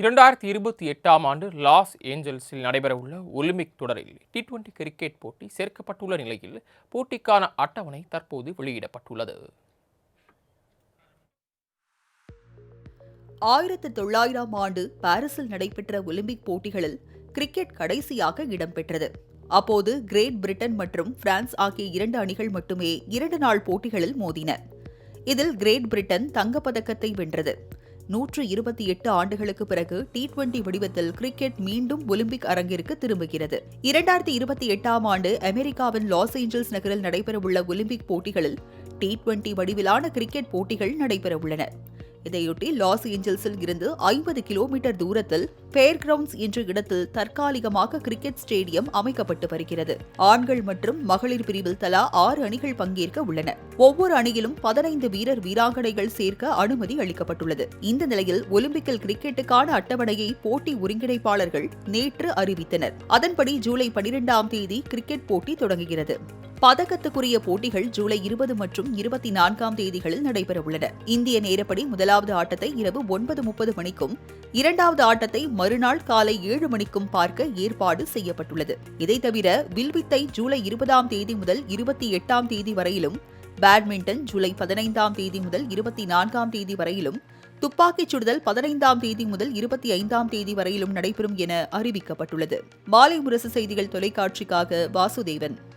இரண்டாயிரத்தி இருபத்தி எட்டாம் ஆண்டு லாஸ் ஏஞ்சல்ஸில் நடைபெறவுள்ள ஒலிம்பிக் தொடரில் டி டுவெண்டி கிரிக்கெட் போட்டி சேர்க்கப்பட்டுள்ள நிலையில் போட்டிக்கான அட்டவணை தற்போது வெளியிடப்பட்டுள்ளது. ஆயிரத்து தொள்ளாயிரம் ஆண்டு பாரிஸில் நடைபெற்ற ஒலிம்பிக் போட்டிகளில் கிரிக்கெட் கடைசியாக இடம்பெற்றது அப்போது கிரேட் பிரிட்டன் மற்றும் பிரான்ஸ் ஆகிய இரண்டு அணிகள் மட்டுமே இரண்டு நாள் போட்டிகளில் மோதின. இதில் கிரேட் பிரிட்டன் தங்கப்பதக்கத்தை வென்றது. நூற்று இருபத்தி எட்டு ஆண்டுகளுக்கு பிறகு டி டுவெண்டி வடிவத்தில் கிரிக்கெட் மீண்டும் ஒலிம்பிக் அரங்கிற்கு திரும்புகிறது. இரண்டாயிரத்தி இருபத்தி எட்டாம் ஆண்டு அமெரிக்காவின் லாஸ் ஏஞ்சல்ஸ் நகரில் நடைபெறவுள்ள ஒலிம்பிக் போட்டிகளில் டி டுவெண்டி வடிவிலான கிரிக்கெட் போட்டிகள் நடைபெறவுள்ளன. இதையொட்டி லாஸ் ஏஞ்சல்ஸில் இருந்து ஐம்பது கிலோமீட்டர் தூரத்தில் ஃபேர் கிரவுண்ட்ஸ் என்ற இடத்தில் தற்காலிகமாக கிரிக்கெட் ஸ்டேடியம் அமைக்கப்பட்டு வருகிறது. ஆண்கள் மற்றும் மகளிர் பிரிவில் தலா ஆறு அணிகள் பங்கேற்க உள்ளன. ஒவ்வொரு அணியிலும் பதினைந்து வீரர் வீராங்கனைகள் சேர்க்க அனுமதி அளிக்கப்பட்டுள்ளது. இந்த நிலையில் ஒலிம்பிக்கில் கிரிக்கெட்டுக்கான அட்டவணையை போட்டி ஒருங்கிணைப்பாளர்கள் நேற்று அறிவித்தனர். அதன்படி ஜூலை பனிரெண்டாம் தேதி கிரிக்கெட் போட்டி தொடங்குகிறது. பதக்கத்துக்குரிய போட்டிகள் ஜூலை இருபது மற்றும் இருபத்தி நான்காம் தேதிகளில் நடைபெறவுள்ளன. இந்திய நேரப்படி முதலாவது ஆட்டத்தை இரவு ஒன்பது முப்பது மணிக்கும் இரண்டாவது ஆட்டத்தை மறுநாள் காலை ஏழு மணிக்கும் பார்க்க ஏற்பாடு செய்யப்பட்டுள்ளது. இதை தவிர வில்வித்தை ஜூலை இருபதாம் தேதி முதல் இருபத்தி எட்டாம் தேதி வரையிலும் பேட்மிண்டன் ஜூலை பதினைந்தாம் தேதி முதல் இருபத்தி நான்காம் தேதி வரையிலும் துப்பாக்கிச் சுடுதல் பதினைந்தாம் தேதி முதல் இருபத்தி ஐந்தாம் தேதி வரையிலும் நடைபெறும் என அறிவிக்கப்பட்டுள்ளது. மாலை முரசு செய்திகள் தொலைக்காட்சிக்காக வாசுதேவன்.